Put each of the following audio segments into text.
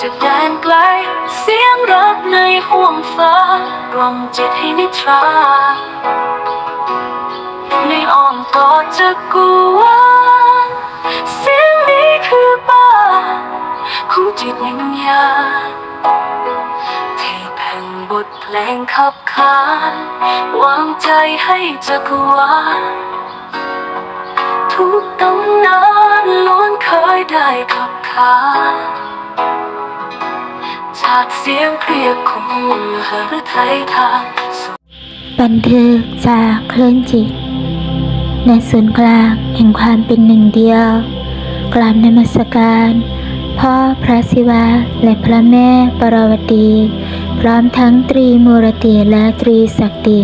จากแดนไกล เสียงรักในห่วงฟ้ากล่อมจิตให้นิทราในอ้อมกอดจักกุวาลเสียงนี้คือบ้านของจิตวิญญาณที่แผ่นบทเพลงขับขานวางใจให้จักรวาลทุกตำนานล้วนเคยได้ขับขาน จากเสียงเรียกของหฤทัยทางบันทึกจากคลื่นจิต ในศูนย์กลางแห่งความเป็นหนึ่งเดียว กราบนมัสการ พ่อพระศิวะและพระแม่ปรวตี พร้อมทั้งตรีมูรติและตรีศักดิ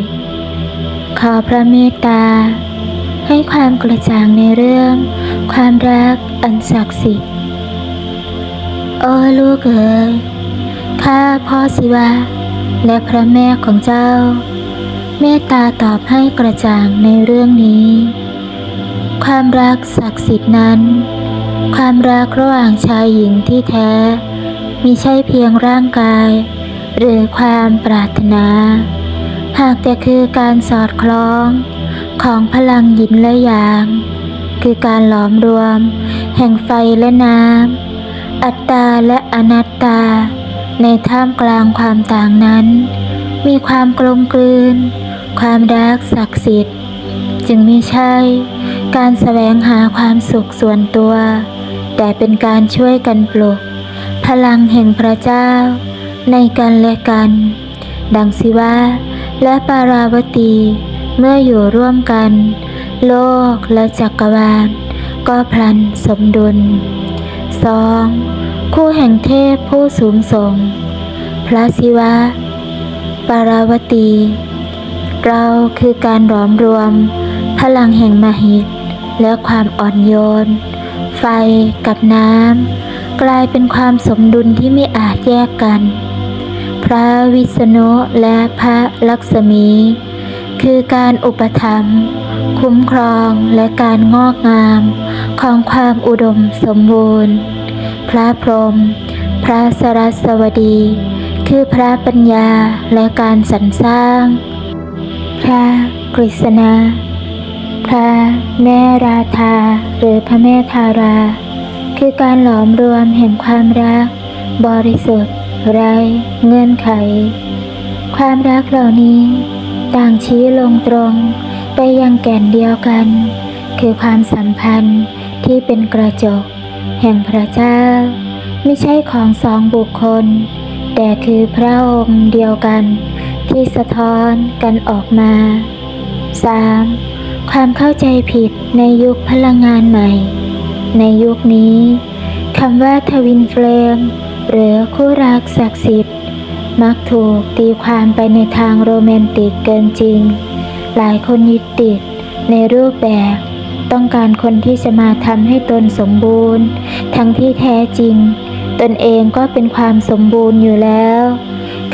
ขอพระเมตตา ให้ความกระจ่างในเรื่อง ความรักอันศักดิ์สิทธิ์โอ้ลูกเอ๋ย ข้าพ่อศิวะ และพระแม่ของเจ้า เมตตาตอบให้กระจ่างในเรื่องนี้ ความรักศักดิ์สิทธิ์นั้น ความรักระหว่างชายหญิงที่แท้ มิใช่เพียงร่างกาย หรือความปรารถนา หากแต่คือการสอดคล้องของพลังหยินและหยาง คือการหลอมรวม แห่งไฟและน้ำอัตตาและอนัตตา ในท่ามกลางความต่างนั้น มีความกลมกลืน ความรักศักดิ์สิทธิ์ จึงไม่ใช่ การแสวงหาความสุขส่วนตัว แต่เป็นการช่วยกันปลุก พลังแห่งพระเจ้า ในกันและกัน ดังสิว่าและปาราวตี เมื่ออยู่ร่วมกัน โลกและจักรวาล ก็พลันสมดุล 2. คู่แห่งเทพผู้สูงส่ง พระศิวะ ปาราวตี เราคือการหลอมรวม พลังแห่งมหิต และความอ่อนโยน ไฟกับน้ำ กลายเป็นความสมดุลที่ไม่อาจแยกกัน พระวิษณุและพระลักษมี คือการอุปถัมภ์คุ้มครองและการงอกงามของความอุดมสมบูรณ์ พระพรหมพระสรัสวดี คือพระปัญญาและการสรรสร้าง พระกฤษณาพระแม่ราธาหรือพระแม่ทารา คือการหลอมรวมแห่งความรัก บริสุทธิ์ ไร้เงื่อนไข ความรักเหล่านี้ ต่างชี้ลงตรงไปยังแก่นเดียวกัน คือความสัมพันธ์ที่เป็นกระจก แห่งพระเจ้า ไม่ใช่ของสองบุคคล แต่คือพระองค์เดียวกัน ที่สะท้อนกันออกมา 3. ความเข้าใจผิดในยุคพลังงานใหม่ ในยุคนี้คำว่าทวินเฟลมหรือคู่รักศักดิ์สิทธิ์ มักถูกตีความไปในทางโรแมนติกเกินจริง หลายคนยึดติดในรูปแบบ ต้องการคนที่จะมาทำให้ตนสมบูรณ์ ทั้งที่แท้จริง ตนเองก็เป็นความสมบูรณ์อยู่แล้ว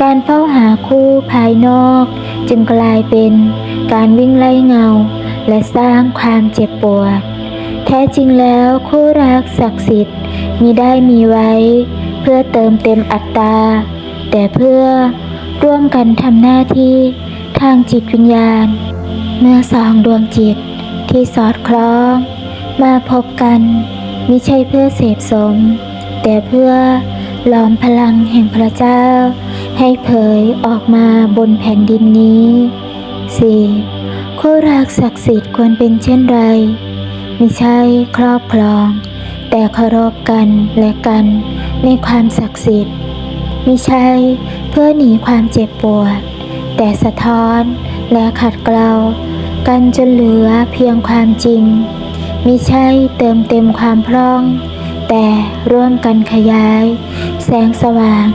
การเฝ้าหาคู่ภายนอก จึงกลายเป็นการวิ่งไล่เงา และสร้างความเจ็บปวด แท้จริงแล้วคู่รักศักดิ์สิทธิ์มิได้มีไว้ เพื่อเติมเต็มอัตตาแต่เพื่อร่วมกันทำหน้าที่ทางจิตวิญญาณ เมื่อสองดวงจิต ที่สอดคล้อง มาพบกันมิใช่เพื่อเสพสม แต่เพื่อหลอมพลังแห่งพระเจ้า ให้เผยออกมาบนแผ่นดินนี้ 4. คู่รักศักดิ์สิทธิ์ควรเป็นเช่นไรมิใช่ครอบครอง แต่เคารพกันและกันในความศักดิ์สิทธิ์มิใช่เพื่อหนีความเจ็บปวด แต่สะท้อนและขัดเกลา กันจนเหลือเพียงความจริงมิใช่เติมเต็มความพร่อง แต่ร่วมกันขยาย แสงสว่าง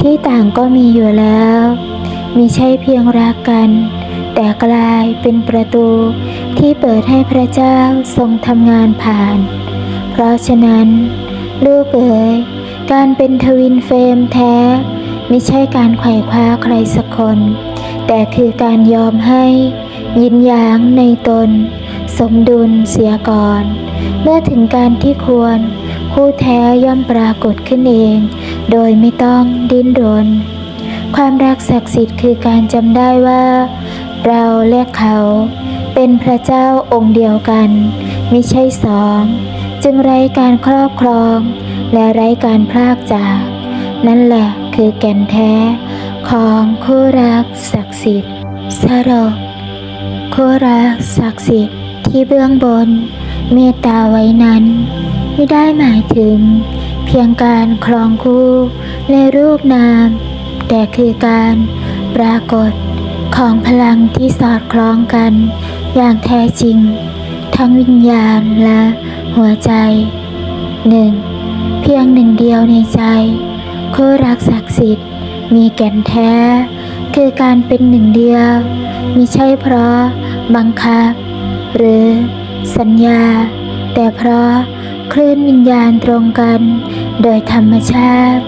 ที่ต่างก็มีอยู่แล้วมิใช่เพียงรักกัน แต่กลายเป็นประตูที่เปิดให้พระเจ้าทรงทำงานผ่าน เพราะฉะนั้น ลูกเอ๋ยการเป็นทวินเฟรมแท้ไม่ใช่การไขว่คว้าใครสักคน แต่คือการยอมให้ ยินยางในตน สมดุลเสียก่อน เมื่อถึงการที่ควร คู่แท้ย่อมปรากฏขึ้นเอง โดยไม่ต้องดิ้นรน ความรักศักดิ์สิทธิ์คือการจำได้ว่า เราและเขา เป็นพระเจ้าองค์เดียวกัน ไม่ใช่สอง จึงไร้การครอบครอง และไร้การพรากจาก นั่นแหละคือแก่นแท้ของคู่รักศักดิ์สิทธิ์สรุป คู่รักศักดิ์สิทธิ์ที่เบื้องบน เมตตาไว้นั้น ไม่ได้หมายถึง เพียงการครองคู่ในรูปนาม แต่คือการปรากฏของพลังที่สอดคล้องกัน อย่างแท้จริง ทั้งวิญญาณและหัวใจหนึ่งเพียงหนึ่งเดียวในใจคู่รักศักดิ์สิทธิ์มีแก่นแท้ คือการเป็นหนึ่งเดียว มิใช่เพราะบังคับ หรือสัญญา แต่เพราะคลื่นวิญญาณตรงกัน โดยธรรมชาติ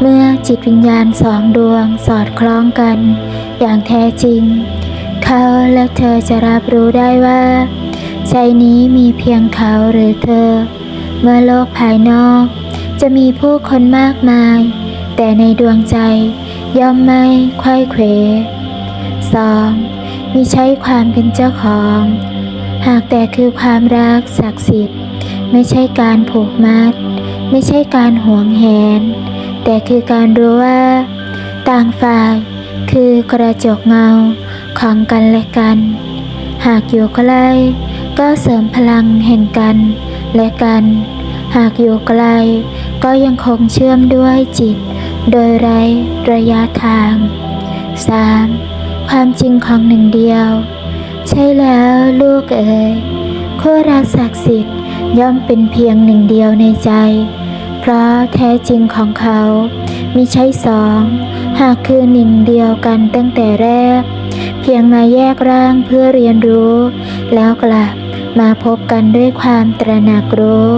เมื่อจิตวิญญาณสองดวงสอดคล้องกัน อย่างแท้จริง เขาและเธอจะรับรู้ได้ว่าใจนี้มีเพียงเขาหรือเธอ เมื่อโลกภายนอก จะมีผู้คนมากมาย แต่ในดวงใจ ย่อมไม่ไขว้เขว 2. มิใช่ความเป็นเจ้าของ หากแต่คือความรักศักดิ์สิทธิ์ ไม่ใช่การผูกมัด ไม่ใช่การหวงแหน แต่คือการรู้ว่า ต่างฝ่ายคือกระจกเงาของกันและกัน หากอยู่ใกล้ก็เสริมพลังแห่งกันและกัน หากอยู่ไกลก็ยังคงเชื่อมด้วยจิต โดยไร้ระยะทาง 3. ความจริงของหนึ่งเดียว ใช่แล้วลูกเอ๋ยคู่รักศักดิ์สิทธิ์ย่อมเป็นเพียงหนึ่งเดียวในใจ เพราะแท้จริงของเขามิใช่สอง หากคือหนึ่งเดียวกันตั้งแต่แรก เพียงมาแยกร่างเพื่อเรียนรู้ แล้วกลับมาพบกันด้วยความตระหนักรู้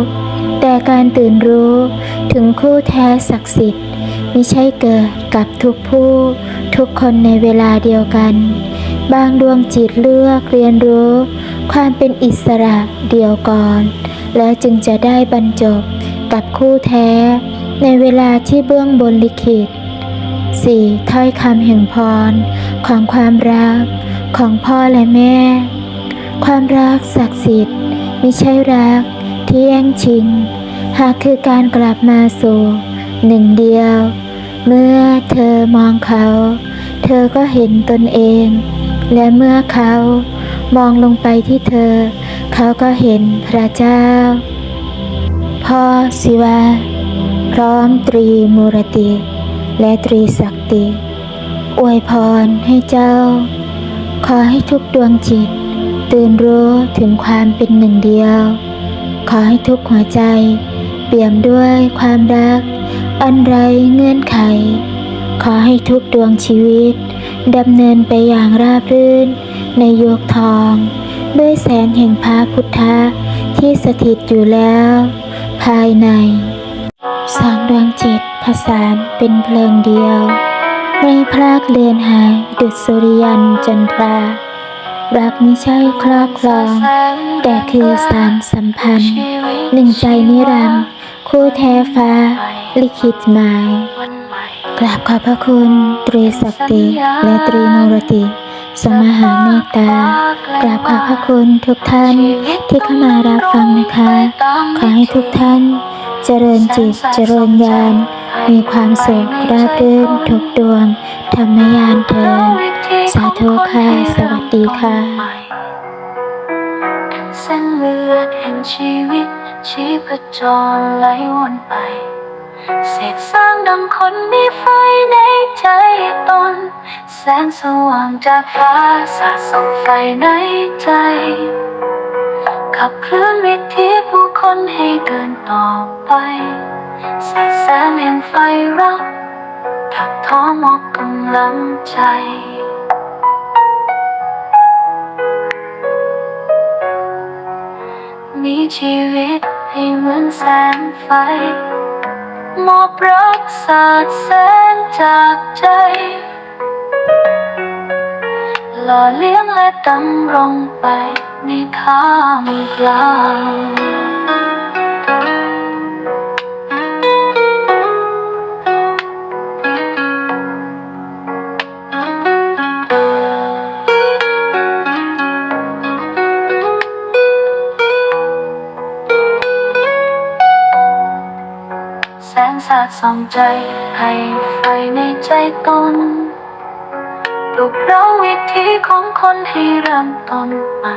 แต่การตื่นรู้ถึงคู่แท้ศักดิ์สิทธิ์ มิใช่เกิดกับทุกผู้ ทุกคนในเวลาเดียวกัน บางดวงจิตเลือกเรียนรู้ ความเป็นอิสระเดียวก่อน แล้วจึงจะได้บรรจบกับคู่แท้ ในเวลาที่เบื้องบนลิขิต 4. ถ้อยคำแห่งพร ของความรัก ของพ่อและแม่ ความรักศักดิ์สิทธิ์ไม่ใช่รักที่แย่งชิง หากคือการกลับมาสู่หนึ่งเดียว เมื่อเธอมองเขา เธอก็เห็นตนเอง และเมื่อเขามองลงไปที่เธอ เขาก็เห็นพระเจ้า พ่อศิวะพร้อมตรีมูรติ และตรีศักติ อวยพรให้เจ้า ขอให้ทุกดวงจิต ตื่นรู้ถึงความเป็นหนึ่งเดียว ขอให้ทุกหัวใจ เปี่ยมด้วยความรัก อันไรเงื่อน ไขขอให้ทุกดวงชีวิตดำเนินไปอย่างราบรื่น ในโยุคทอง ด้วยแสงแห่งพระพุทธะที่สถิตอยู่แล้ว ภายใน สองดวงจิตผสานเป็นเพลิงเดียว ไม่พลากเลือนหายดุจสุริยันจันทรารักไม่ใช่ครอบครอง แต่คือสารสัมพันธ์ หนึ่งใจนิรันดร์คู่แท้ฟ้า ลิขิตหมาย ราบขอบพระคุณ ตรีศักติและตรีมูรติ สมหาเมตตากราบขอบพระคุณทุกท่านที่เข้ามารับฟังนะคะ ขอให้ทุกท่าน เจริญจิตเจริญญาณมีความสุขราบรื่นทุกดวงธรรมยานเทินสาธุค่ะ สวัสดีค่ะ เส้นเลือดแห่งชีวิตชีพจรไหลวนไป เศษสร้างดังคนมีไฟในใจตน แสงสว่างจากฟ้าสาดส่องไฟในใจ ขับเคลื่อนวิถีผู้คนให้เดินต่อไปแสงแสงแห่งไฟรักถักท้อมอกกำลังใจมีชีวิตให้เหมือนแสงไฟ มอบรักสาดแสงจากใจหล่อเลี้ยงและดำรงไปในท่ามกลาง ส่องใจ ให้ไฟในใจตนปลุกเราวิถีของคนให้เริ่มต้นใหม่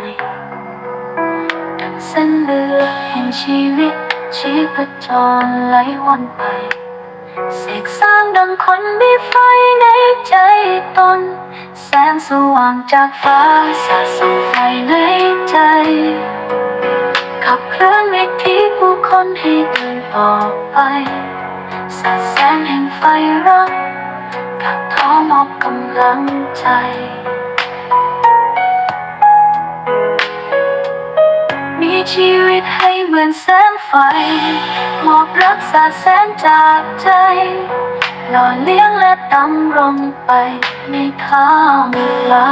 ดังเส้นเลือดแห่งชีวิตชีพจรไหลวนไป เสกสร้างดังคนมีไฟในใจตน แสงสว่างจากฟ้าสาดส่องไฟในใจ ขับเคลื่อนวิถีผู้คนให้เดินต่อไป สาดแสงแห่งไฟรักกับท้อมอบกำลังใจ มีชีวิตให้เหมือนแสงไฟ มอบรักษาแสงจากใจหล่อเลี้ยงและดำรงไปในทางลา